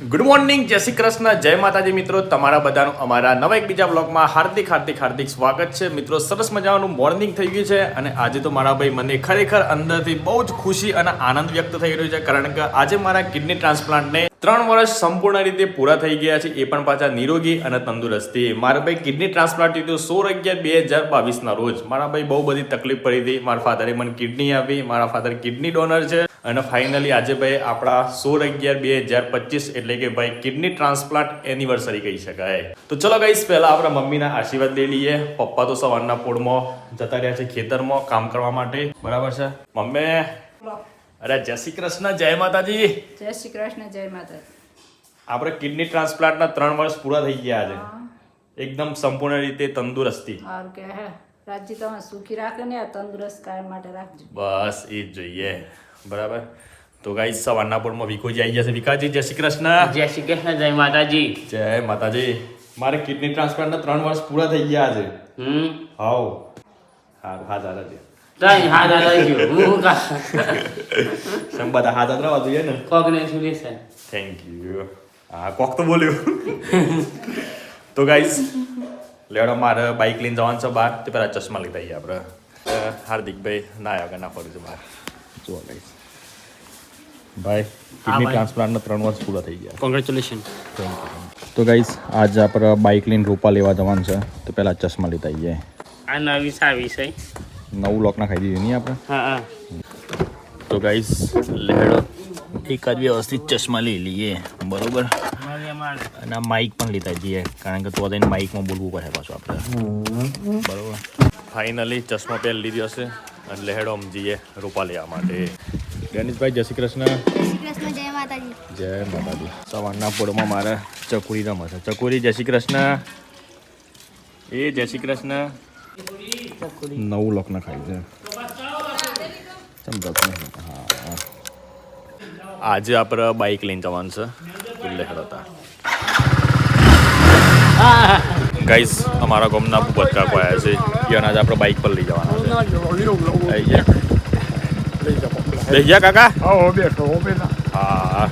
Good morning જય શ્રી કૃષ્ણ, જય માતાજી મિત્રો, તમારા બધાનું અમારા નવા એક બીજા બ્લોગમાં હાર્દિક હાર્દિક હાર્દિક સ્વાગત છે. મિત્રો, સરસ મજાનું મોર્નિંગ થઈ ગયું છે અને આજે તો મારા ભાઈ મને ખરેખર અંદરથી બહુ જ ખુશી અને આનંદ વ્યક્ત થઈ રહ્યો છે, કારણ કે આજે મારા કિડની ટ્રાન્સપ્લાન્ટને ત્રણ વર્ષ સંપૂર્ણ રીતે પૂરા થઈ ગયા છે, એ પણ પાછા નિરોગી અને તંદુરસ્તી. મારા ભાઈ કિડની ટ્રાન્સપ્લાન્ટ લીધું સોળ અગિયાર બે હજાર બાવીસના રોજ. મારા ભાઈ બહુ બધી તકલીફ પડી હતી. મારા ફાધરે મને કિડની આપી. મારા ફાધર કિડની ડોનર છે. અને ફાઇનલી આજે ભાઈ આપણા સોળ અગિયાર બે હજાર પચીસ એટલે કે ભાઈ કિડની ટ્રાન્સપ્લાન્ટ એનિવર્સરી કહી શકાય. તો ચલો ગાઈસ પહેલા આપણા મમ્મીના આશીર્વાદ લઈ લઈએ. પપ્પા તો સવારના પોળમાં જતા રહ્યા છે ખેતરમાં કામ કરવા માટે. બરાબર છે? મમ્મી? અરે જય શ્રી કૃષ્ણ જય માતાજી. જય શ્રી કૃષ્ણ જય માતા આપણે કિડની ટ્રાન્સપ્લાન્ટના ત્રણ વર્ષ પૂરા થઈ ગયા છે. એકદમ સંપૂર્ણ રીતે તંદુરસ્તી. રાજી રાજજી તમે સુખી રાખે ને તંદુરસ્ત કાયમ માટે રાખજો. બસ એ જ જોઈએ. બરાબર? તો ગાઈ સવારના પોળમાં વિકોજી આવી જશે વિકાજી જય શ્રી કૃષ્ણ. જય શ્રી કૃષ્ણ જય માતાજી. જય માતાજી. મારે કિડની ટ્રાન્સપ્લાન્ટના ત્રણ વર્ષ પૂરા થઈ ગયા છે. હમ. હાઉ. હા હા દાદાજી તઈ હા દાદા ગયો. હું કા સમ બધા હાથ જોઈએ ને? કોંગ્રેચ્યુલેશન થેન્ક યુ હા કોક તો બોલ્યું. તો ગાઈસ લેવડો મારે બાઇક લઈને જવાનું છે બહાર. તે પેલા ચશ્મા લીધા આપણે. હાર્દિકભાઈ ના આવ્યા ના ફરું છું બહાર. જુઓ ગાઈસ ભાઈ કિડની ટ્રાન્સપ્લાન્ટના ત્રણ વર્ષ પૂરા થઈ ગયા. કોંગ્રેચ્યુલેશન તો ગાઈઝ આજ આપણે બાઇક લઈને રૂપા લેવા જવાનું છે. તો પહેલા ચશ્મા લીધા આવીએ આ નવી સાવી છે નવું લોકના ખાઈ દીધું નહીં આપણે? હા તો ગાઈઝ લેડો. એકાદ વ્યવસ્થિત ચશ્મા લઈ લઈએ. બરોબર? અને આ માઇક પણ લીધા જઈએ કારણ કે તો તેને માઇકમાં બોલવું પડે પાછું આપણે. બરોબર? ફાઇનલી ચશ્મા પહેરી લીધી હશે. અને લહેડો જઈએ રૂપા લેવા માટે. ગણેશભાઈ જય શ્રી કૃષ્ણ જય શ્રી કૃષ્ણ માતાજી સવારના પોળમાં મારે ચકુરી રમે છે ચકુરી જય શ્રી કૃષ્ણ એ જય શ્રી કૃષ્ણ નવું લોકના ખાય છે હા આજે આપણે બાઇક લઈને જવાનું છે ઉલ્લેખર હતા ગાઈસ અમારા ગામના બટકા આવ્યા છે એના આજે આપણે બાઇક પર લઈ જવાના છે આઈ ગયા લઈ ગયા કાકા હા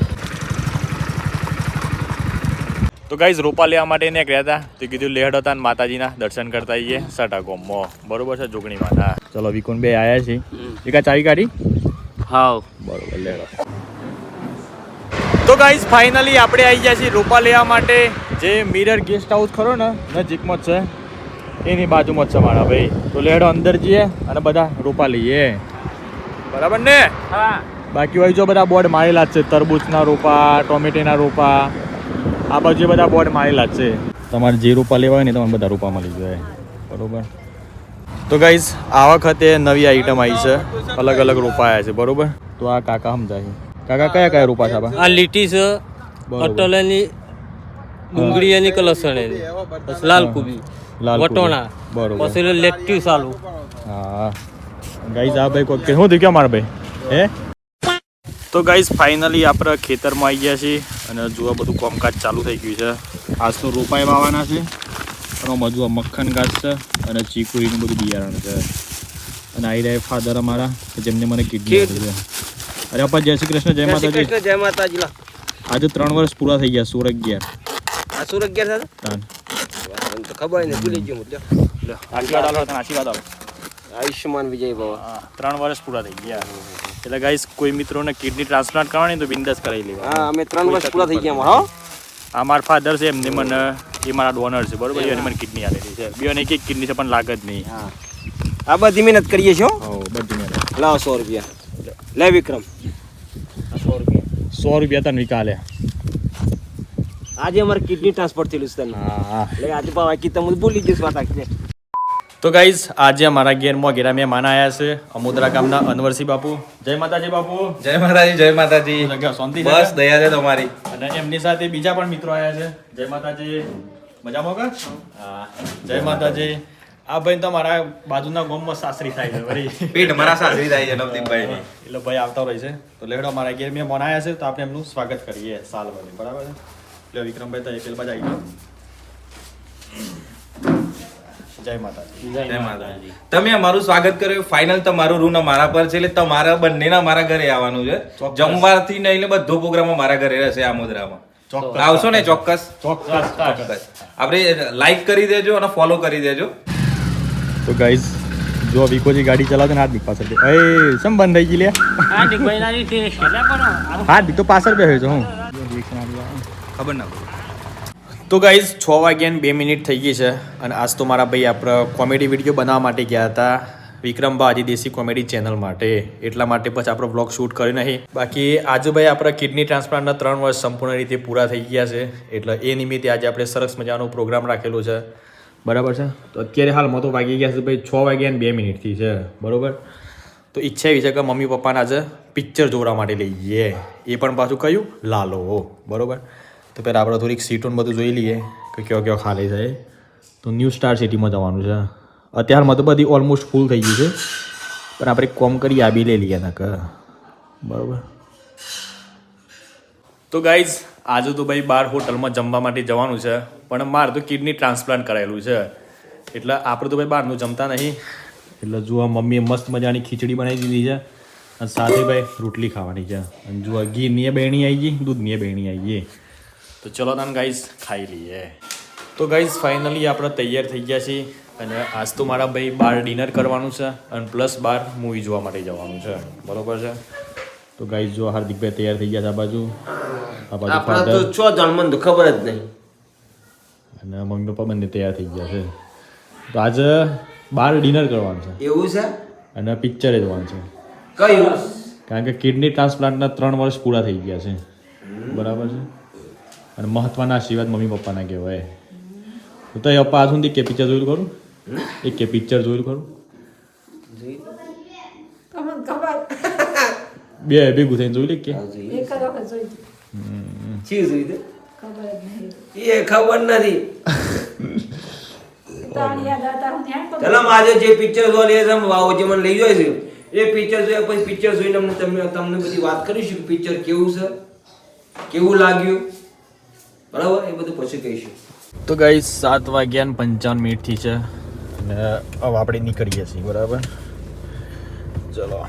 તો ગાઈઝ રોપા લેવા માટે નીકળ્યા હતા. તો કીધું લેહડ હતા ને માતાજીના દર્શન કરતા આવીએ સાટા ગોમો બરોબર છે જોગણી માતા. ચલો વિકુન બે આયા છે. એકા ચાવી કાઢી? હાવ. બરોબર લેહડ. તો ગાઈઝ ફાઇનલી આપણે આવી ગયા છીએ રોપા લેવા માટે. જે મિરર ગેસ્ટ હાઉસ ખરો ને નજીકમાં જ છે. એની બાજુમાં જ છે મારા ભાઈ. તો લેડો અંદર જઈએ અને બધા રોપા લઈએ. બરાબર ને? હા. બાકી હોય જો બધા બોર્ડ મારેલા જ છે તરબૂચના રોપા ટોમેટીના રોપા. આ બાજુ બધા બોર્ડ મારેલા જ છે. તમારે જે રોપા લેવા હોય ને તમારે બધા રોપા મળી જાય. બરોબર? તો ગાઈઝ આ વખતે નવી આઈટમ આવી છે. અલગ અલગ રોપા આવ્યા છે બરોબર? તો આ કાકા સમજાય. કાકા કયા કયા રોપા છે આ લીટી છે. અટલની ડુંગળી અને કલસણ એની લાલ કુબી. વટોણા. બરોબર. પછી લેટ્યુ ચાલુ હા. ગાઈઝ આ ભાઈ કોઈ શું થયું ક્યાં મારા ભાઈ? હે? તો ગાઈઝ ફાઇનલી આપણે ખેતરમાં આવી ગયા છીએ અને જુઓ બધું કામકાજ ચાલુ થઈ ગયું છે. આજ તો રોપાઈ વાવવાના છે અને મજુ મક્ખન ઘાસ છે અને ચીકુરીનું બધું બિયારણ છે. અને આવી રહ્યા ફાધર અમારા જેમને મને કીધી છે. અરે આપા જય શ્રી કૃષ્ણ જય માતાજી. જય માતાજી આજે ત્રણ વર્ષ પૂરા થઈ ગયા સુરત ગયા સુરત ગયા ખબર ને ભૂલી ગયો આશીર્વાદ આલો આશીર્વાદ આલો. આયુષ્યમાન વિજય ભવ. ત્રણ વર્ષ પૂરા થઈ ગયા. એટલે ગાઈસ કોઈ મિત્રોને કિડની ટ્રાન્સપ્લાન્ટ કરવાની તો બિંદાસ કરાવી લેવા હા અમે ત્રણ વર્ષ પૂરા થઈ ગયા અમારા આ મારા ફાધર છે એમને મને એ મારા ડોનર છે બરોબર? એને મને કિડની આપેલી છે. બીઓને એક એક કિડની છે પણ લાગે જ નહીં. હા. આ બધી મહેનત કરીએ છો હો. બધી મહેનત. લાવો સો રૂપિયા. લે વિક્રમ. સો રૂપિયા. સો રૂપિયા તને વિકાલે. આજે અમારે કિડની ટ્રાન્સફર થયેલું છે તને. હા હા. એટલે આજે બાકી તમે ભૂલી જઈશ વાત આખી. તો ગાઈઝ આજે અમારા ઘેરમાં ઘેરા મહેમાન આવ્યા છે અમોદરા ગામના અનવરસિંહ બાપુ. જય માતાજી બાપુ. જય માતાજી જય માતાજી. શાંતિ બસ દયા છે તમારી. અને એમની સાથે બીજા પણ મિત્રો આવ્યા છે. જય માતાજી. મજામાં કા? હા. જય માતાજી. આ ભાઈ તો મારા બાજુના ગામમાં સાસરી થાય છે વળી. પીઠ મારા સાસરી થાય છે નવદીપભાઈ એટલે ભાઈ આવતા હોય છે. તો લેડો મારા ઘેર મેં આવ્યા છે તો આપણે એમનું સ્વાગત કરીએ સાલ બરાબર એટલે વિક્રમભાઈ તો પેલ બાજુ આવી જાઓ જય માતાજી. જય માતાજી. તમે અમારું સ્વાગત કર્યું. ફાઇનલ તમારું રૂન મારા પર છે એટલે તમારા બંનેના મારા ઘરે આવવાનું છે. જમવાથી નહીં એટલે બધો પ્રોગ્રામ મારા ઘરે રહેશે આ મુદ્રામાં. ચોક્કસ. આવશો ને ચોક્કસ? ચોક્કસ ચોક્કસ. આપણે લાઈક કરી દેજો અને ફોલો કરી દેજો. તો ગાઈઝ જો વિકોજી ગાડી ચલાવતો ને હાર્દિક પાછળ બે- એ સમ બંધ થઈ ગઈ લે? હાર્દિક ભાઈ ના રીતે હાર્દિક તો પાછળ બેહ્યો છે હું. ખબર ના પડે. તો ગાઈઝ છ વાગ્યાને બે મિનિટ થઈ ગઈ છે અને આજ તો મારા ભાઈ આપણે કોમેડી વીડિયો બનાવવા માટે ગયા હતા વિક્રમબા આજી દેશી કોમેડી ચેનલ માટે. એટલા માટે પછી આપણો બ્લોગ શૂટ કર્યો નહીં. બાકી આજે ભાઈ આપણા કિડની ટ્રાન્સપ્લાન્ટના ત્રણ વર્ષ સંપૂર્ણ રીતે પૂરા થઈ ગયા છે. એટલે એ નિમિત્તે આજે આપણે સરસ મજાનો પ્રોગ્રામ રાખેલો છે. બરાબર છે? તો અત્યારે હાલમાં તો વાગી ગયા છે ભાઈ છ વાગ્યાને બે મિનિટથી છે. બરાબર? તો ઈચ્છા એવી છે કે મમ્મી પપ્પાને આજે પિક્ચર જોવા માટે લઈ જઈએ. એ પણ પાછું કયું? લાલો. બરોબર? તો પહેલાં આપણે થોડીક સીટોને બધું જોઈ લઈએ કે કયો કયો ખાલી છે તો ન્યૂ સ્ટાર સિટીમાં જવાનું છે. અત્યારમાં તો બધી ઓલમોસ્ટ ફૂલ થઈ ગઈ છે. પણ આપણે કોમ કરી આબી લઈ લઈએ નક બરાબર. તો ગાઈઝ આજે તો ભાઈ બાર હોટલમાં જમવા માટે જવાનું છે, પણ મારે તો કિડની ટ્રાન્સપ્લાન્ટ કરાયેલું છે. એટલે આપણે તો ભાઈ બહારનું જમતા નહીં. એટલે જુઓ, મમ્મીએ મસ્ત મજાની ખીચડી બનાવી દીધી છે. અને સાથે ભાઈ રોટલી ખાવાની છે. અને જુઓ, ઘીની બહેણી આવી ગઈ, દૂધની બહેણી આવી ગઈ. તો ચલો તાન ગાઈઝ ખાઈ લઈએ. તો ગાઈઝ ફાઇનલી આપણે તૈયાર થઈ ગયા છીએ અને આજ તો મારા ભાઈ બાર ડિનર કરવાનું છે અને પ્લસ બાર મૂવી જોવા માટે જવાનું છે. બરોબર છે? તો ગાઈઝ જો હાર્દિકભાઈ તૈયાર થઈ ગયા છે આ બાજુ. આ બાજુ ફાધર તો છો જન્મ તો ખબર જ નહીં. અને મમ્મી પપ્પા બંને તૈયાર થઈ ગયા છે. તો આજે બાર ડિનર કરવાનું છે. એવું છે? અને પિક્ચરે જોવાનું છે. કયું? કારણ કે કિડની ટ્રાન્સપ્લાન્ટના ત્રણ વર્ષ પૂરા થઈ ગયા છે. બરાબર છે? અને મહત્વના આશીર્વાદ મમ્મી પપ્પાના કહેવાય. હું તો પપ્પા આજ સુધી કે પિક્ચર જોયું ખરું? એ કે પિક્ચર જોયું ખરું? તમને બે ભેગું થઈને જોઈ લે કે? એક જ. વખત જોઈ હતી. ચી જોઈ દે ખબર જ નહીં. એ ખબર નથી. કરું. ચલો આજે જે પિક્ચર જોવા લઈએ છે વાવ જે મને લઈ જાય છે. એ પિક્ચર જોયા પછી પિક્ચર જોઈને તમને તમને બધી વાત કરીશું પિક્ચર કેવું છે? કેવું લાગ્યું? બરાબર? એ બધું પછી કહીશું. તો ગઈ સાત વાગ્યા ને પંચાવન મિનિટથી છે. અને હવે આપણે નીકળીએ છીએ બરાબર? ચલો.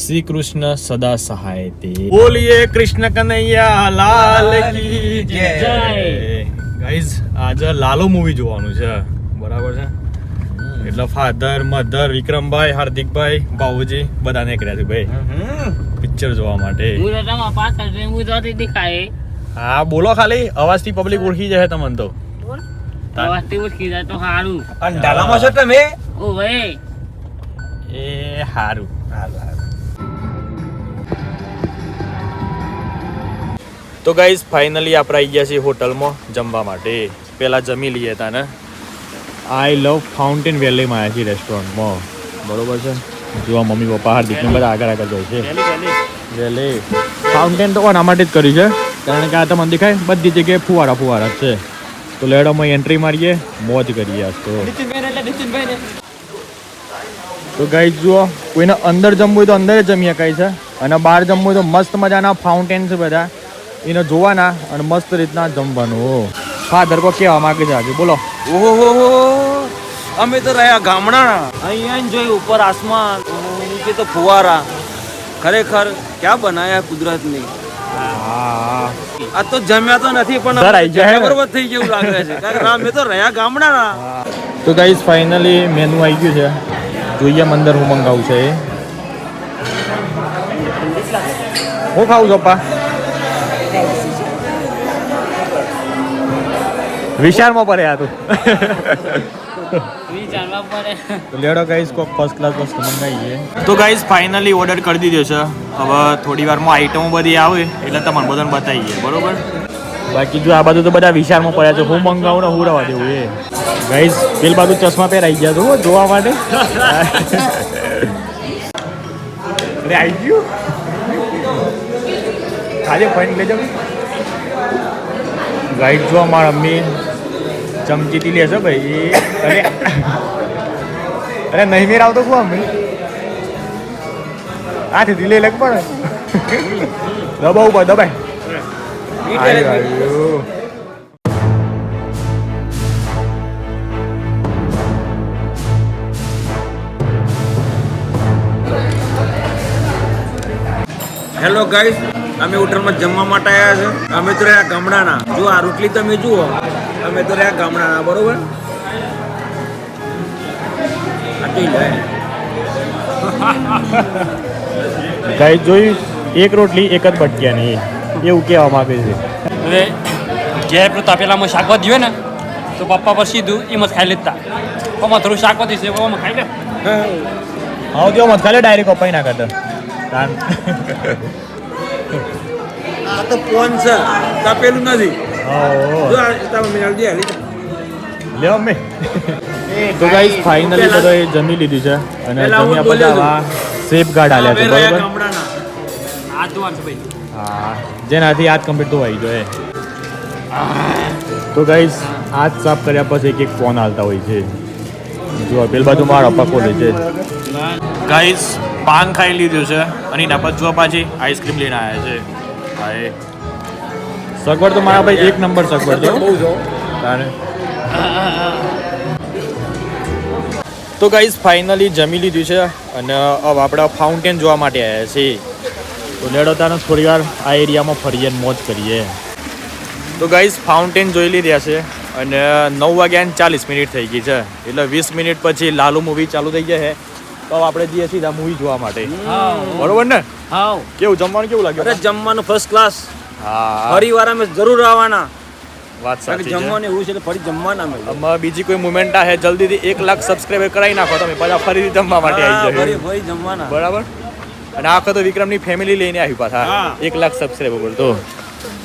શ્રી કૃષ્ણ સદા સહાય તે બોલીએ કૃષ્ણ કનૈયા લાલ કી જય. ગાઈઝ આજે લાલો મૂવી જોવાનું છે. બરાબર છે? એટલે ફાધર મધર વિક્રમભાઈ હાર્દિકભાઈ બાબુજી બધા નીકળ્યા છે ભાઈ. પિક્ચર જોવા માટે. હું તો પાછળ હું તો દેખાય. હા બોલો ખાલી અવાજથી પબ્લિક ઓળખી જાય તમને તો. અવાજથી ઓળખી જાય તો સારું અને ડાલામાં છો તમે? ઓ ભાઈ. એ સારું તો ગાઈઝ ફાઇનલી આપણે આવી ગયા છીએ હોટલમાં જમવા માટે. પહેલાં જમી લઈએ તાને. આઈ લવ ફાઉન્ટેન વેલીમાં આવ્યા છીએ રેસ્ટોરન્ટમાં બરોબર છે? જોવા મમ્મી પપ્પા હાર્દિકને બધા આગળ આગળ જાય છે. વેલી ફાઉન્ટેન તો કોના માટે જ કર્યું છે. કારણ કે આ તમને દેખાય બધી જગ્યાએ ફુવારા ફુવારા છે. તો લેડોમાં એન્ટ્રી મારીએ મોજ કરીએ આજ તો. તો ગાઈ જુઓ કોઈને અંદર જમવું હોય તો અંદર જ જમી શકાય છે. અને બહાર જમવું હોય તો મસ્ત મજાના ફાઉન્ટેન છે બધા. એને જોવાના અને મસ્ત રીતના જમવાનું. ફાધર કો કહેવા માંગે છે આજે બોલો. ઓહો અમે તો રહ્યા ગામડા અહીંયા જોઈ ઉપર આસમાન નીચે તો ફુવારા. ખરેખર ક્યાં બનાયા કુદરતની? હા આ તો જમ્યા તો નથી પણ સર, આઈ ગયા બરોબર થઈ ગયું લાગે છે. કારણ કે અમે તો રહ્યા ગામડા ના તો ગાઈઝ ફાઇનલી મેનુ આવી ગયું છે. જોઈએ મંદર હું મંગાવું છે એ. હું ખાવું છું પપ્પા? વિશાળમાં પડ્યા તો. લેડો ગાઈસ કોક ફર્સ્ટ ક્લાસ વસ્તુ મંગાવીએ તો ગાઈઝ ફાઇનલી ઓર્ડર કરી દીધો છે. હવે થોડી વારમાં આઈટમો બધી આવે એટલે તમને બધાને બતાવીએ બરોબર? બાકી જો આ બધું તો બધા વિશાળમાં પડ્યા છે હું મંગાવું ને હું રવા દેવું એ. ગાઈઝ પેલ બાજુ ચશ્મા પહેરાઈ ગયા છો હો, જોવા માટે. અરે આવી ગયું. આજે ફાઇન લેજો ગાઈડ જો અમારા મમ્મી ચમચીથી લેશો ભાઈ. અરે. અરે નહીં મેર આવતો શું અમે હાથેથી લઈ લગ પણ દબાવું ભાઈ દબાય. હેલો ગાઈસ અમે હોટલમાં જમવા માટે આવ્યા છે. અમે તો રહ્યા ગામડાના. જો આ રોટલી તમે જુઓ. અમે તો રહ્યા ગામડાના બરોબર? આ જોઈ લે. એક રોટલી એક જ ભટક્યા નહીં એવું કહેવા માંગે છે. હવે જ્યારે પેલું તપેલામાં શાક વધ્યું હોય ને તો પપ્પા પર સીધું એમ જ ખાઈ લેતા. પપ્પા થોડું શાકભાજી છે પપ્પા ખાઈ લે. હા. કેવો મત ખાલી ડાયરેક્ટ પપ્પા ના કરતા આ તો પોન છે. તપેલું નથી. લ્યો મે તો ગાઈસ ફાઇનલી બધાએ જમી લીધું છે અને અહીંયા જમ્યા પછી. આવા સેફ ગાર્ડ આલ્યા છે બરોબર આ જોવાનું છે ભાઈ હા જેનાથી હાથ કમ્પ્લીટ ધોવાઈ જોઈએ તો ગાઈસ હાથ સાફ કર્યા પછી એક એક ફોન હાલતા હોય છે જો પેલ બાજુ મારો પકો લે છે ગાઈસ પાન ખાઈ લીધું છે અને એના પછી જો પાછી આઈસ્ક્રીમ લઈને આવ્યા છે હાય સગવડ તો મારા ભાઈ એક નંબર સગવડ છે બહુ જો. તારે. તો ગાઈઝ ફાઇનલી જમી લીધું છે અને હવે આપણે ફાઉન્ટેન જોવા માટે આવ્યા છીએ લેડો તાને થોડી વાર આ એરિયામાં ફરીએ મોજ કરીએ. તો ગાઈઝ ફાઉન્ટેન જોઈ લીધા છે અને નવ વાગ્યા ને ચાલીસ મિનિટ થઈ ગઈ છે. એટલે વીસ મિનિટ પછી લાલુ મૂવી ચાલુ થઈ જાય છે. તો આપણે જઈએ સીધા મૂવી જોવા માટે. બરોબર ને? હા. કેવું જમવાનું કેવું લાગ્યું? જમવાનું ફર્સ્ટ ક્લાસ ફરી વાર અમે જરૂર આવવાના. વાત સાચી જમવાની એવું છે એટલે ફરી જમવાના અમે. આમાં બીજી કોઈ મુવમેન્ટ છે જલ્દીથી એક લાખ સબસ્ક્રાઈબર કરાવી નાખો તમે પાછા ફરીથી જમવા માટે આવી જાય ફરી જમવાના. બરાબર? અને આ વખતે વિક્રમની ફેમિલી લઈને આવી પાછા. એક લાખ સબસ્ક્રાઈબર તો.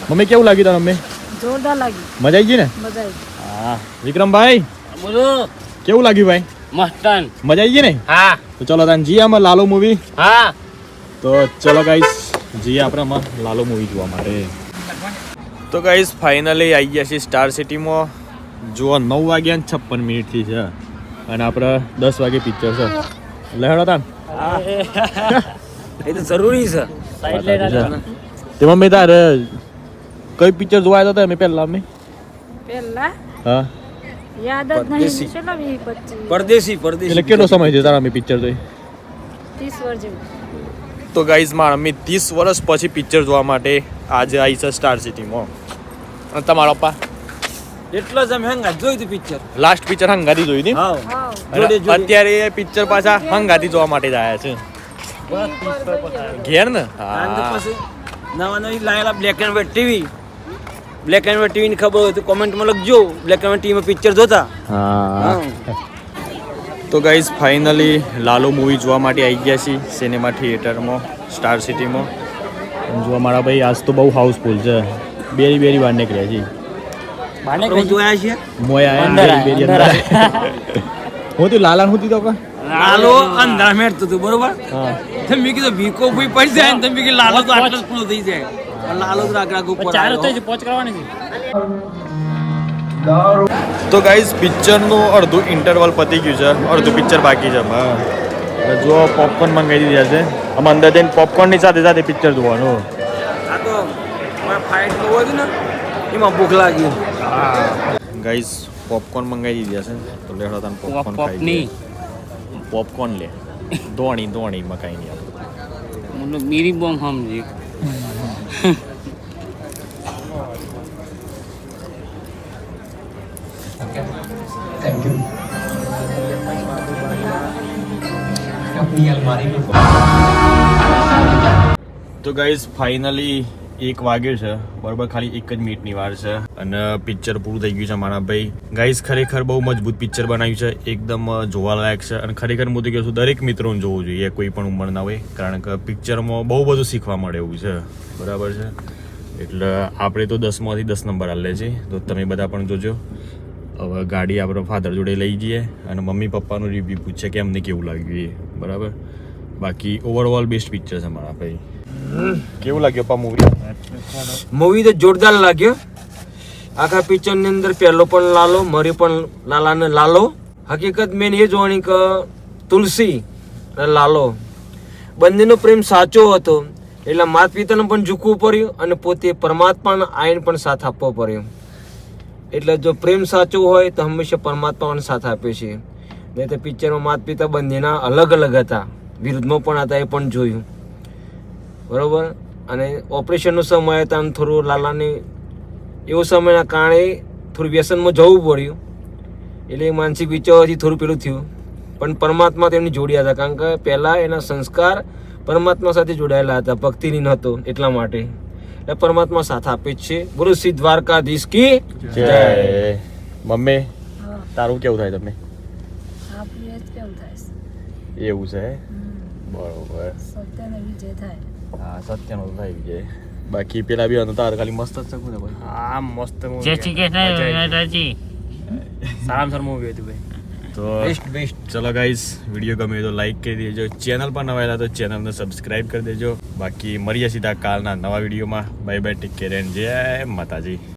મમ્મી કેવું લાગ્યું તારું મમ્મી? જોરદાર લાગ્યું. મજા આવી ગઈ ને? મજા આવી હા. વિક્રમભાઈ? બોલો. કેવું લાગ્યું ભાઈ? મસ્તન મજા આવી ગઈ ને? હા. તો ચલો તાન જીયા અમે લાલો મૂવી હા. તો ચલો ગાઈસ જીએ આપણે આમાં લાલો મૂવી જોવા માટે તો ગાઈઝ ફાઇનલી આવી ગયા છીએ સ્ટાર સિટીમાં જુઓ નવ વાગ્યા ને છપ્પન મિનિટથી છે. અને આપણે દસ વાગે પિક્ચર છે. લહેડો તાન. એ તો જરૂરી છે. તેમાં મેં તારે કઈ પિક્ચર જોવા આવ્યા હતા મેં પહેલા મેં પહેલા? હા. યાદ જ પરદેશી. નહીં ચલો પરદેશી પરદેશી એટલે કેટલો સમય છે તારા મેં પિક્ચર જોઈ? ત્રીસ વર્ષ જેવું. તો ગાઈઝ મારા અમે ત્રીસ વર્ષ પછી પિક્ચર જોવા માટે આજે આવી છે સ્ટાર સિટીમાં અને તમારા પપ્પા? એટલો જ અમે હંગાત જોયું હતું પિક્ચર લાસ્ટ પિક્ચર હંગાતી જોઈ હતી. અત્યારે એ પિક્ચર પાછા હંગાતી જોવા માટે જ આવ્યા છે. ઘેર ને? નવા નવી લાયેલા black and white TV black and white ટીવીની ખબર હોય તો કોમેન્ટમાં લખજો. બ્લેક એન્ડ વ્હાઈટ ટીવીમાં પિક્ચર જોતા. હા. તો ગાઈઝ ફાઇનલી લાલો મૂવી જોવા માટે આવી ગયા છીએ સિનેમા થિયેટરમાં સ્ટાર સિટીમાં જોવા મારા ભાઈ આજ તો બહુ હાઉસફુલ છે. બેરી બેરી બહાર નીકળ્યા છે હું તું લાલા હું તો લાલો અંધાર મેળતું બરોબર? તો મેં કીધું ભીકો ભૂઈ પડી જાય ને કીધું લાલો તો આટલો પૂરો થઈ જાય. લાલો તો આગળ આગળ ઉપર ચાલુ આવ્યો. થઈ કરવાની છે. તો ગાઈઝ પિક્ચરનું અડધું ઇન્ટરવલ પતી ગયું છે. અડધું પિક્ચર બાકી છે હા અને જો પોપકોર્ન મંગાવી દીધા છે. આમ અંદર જઈને પોપકોર્નની સાથે સાથે પિક્ચર જોવાનું. આ તો ફાઇટ તો હોય ને એમાં ભૂખ લાગી. ગાઈઝ પોપકોર્ન મંગાવી દીધા છે. તો લેડો તને પોપકોર્ન ખાઈ પોપની પોપકોર્ન લે. દોણી દોણી મકાઈ ની મતલબ મીરી બોમ્બ સમજી. તો ગાઈઝ ફાઇનલી એક વાગ્યો છે. બરોબર, ખાલી એક જ મિનિટની વાર છે. અને પિક્ચર પૂરું થઈ ગયું છે મારા ભાઈ. ગાઈઝ ખરેખર બહુ મજબૂત પિક્ચર બનાવ્યું છે. એકદમ જોવાલાયક છે. અને ખરેખર હું તો કહું છું, દરેક મિત્રોને જોવું જોઈએ, કોઈ પણ ઉંમરના હોય. કારણ કે પિક્ચરમાં બહુ બધું શીખવા મળે એવું છે. બરાબર છે? એટલે આપણે તો દસમાંથી દસ નંબર આલે છે. તો તમે બધા પણ જોજો. હવે ગાડી આપણે ફાધર જોડે લઈ જઈએ અને મમ્મી પપ્પાનું રિવ્યૂ પૂછે કે અમને કેવું લાગ્યું એ. બરાબર? બાકી ઓવરઓલ બેસ્ટ પિક્ચર છે મારા ભાઈ. કેવું લાગ્યું પા મૂવી મૂવી તો જોરદાર લાગ્યો. આખા પિક્ચરની અંદર પહેલો પણ લાલો, મરી પણ લાલા ને લાલો. હકીકત મેન એ જોવાની કે તુલસી અને લાલો. બંનેનો પ્રેમ સાચો હતો. એટલે માતા પિતાને પણ ઝૂકવું પડ્યું અને પોતે પરમાત્માના આયન પણ સાથ આપવો પડ્યો. એટલે જો પ્રેમ સાચો હોય તો હંમેશા પરમાત્માનો સાથ આપે છે. નહીં તો પિક્ચરમાં માતા પિતા બંનેના અલગ અલગ હતા. વિરુદ્ધમાં પણ હતા, એ પણ જોયું. બરાબર? અને ઓપરેશનનો સમય હતા થોડું લાલાને એવો સમયના કારણે થોડું વ્યસનમાં જવું પડ્યું. એટલે માનસિક વિચારોથી થોડું પેલું થયું. પણ પરમાત્મા તેમની જોડ્યા હતા. કારણ કે પહેલાં એના સંસ્કાર પરમાત્મા સાથે જોડાયેલા હતા. ભક્તિની નહોતો એટલા માટે. એટલે પરમાત્મા સાથ આપે જ છે. બોલો શ્રી દ્વારકાધીશ કી જય. મમ્મી તારું કેવું થાય તમને? એ થાય એવું છે? બરોબર. હા સત્યનો થાય વિજય. બાકી પેલા બી તાર ખાલી મસ્ત જ શકું ને ભાઈ હા મસ્ત મૂવી જય શ્રી કૃષ્ણ રાજી સારામાં સારું મૂવી હતું ભાઈ. તો બેસ્ટ બેસ્ટ ચલો ગાઈસ વીડિયો ગમે તો લાઈક કરી દેજો. ચેનલ પર નવા આવ્યા તો ચેનલને સબસ્ક્રાઇબ કરી દેજો. બાકી મળીએ સીધા કાલના નવા વિડીયોમાં. Bye bye take care and જય માતાજી.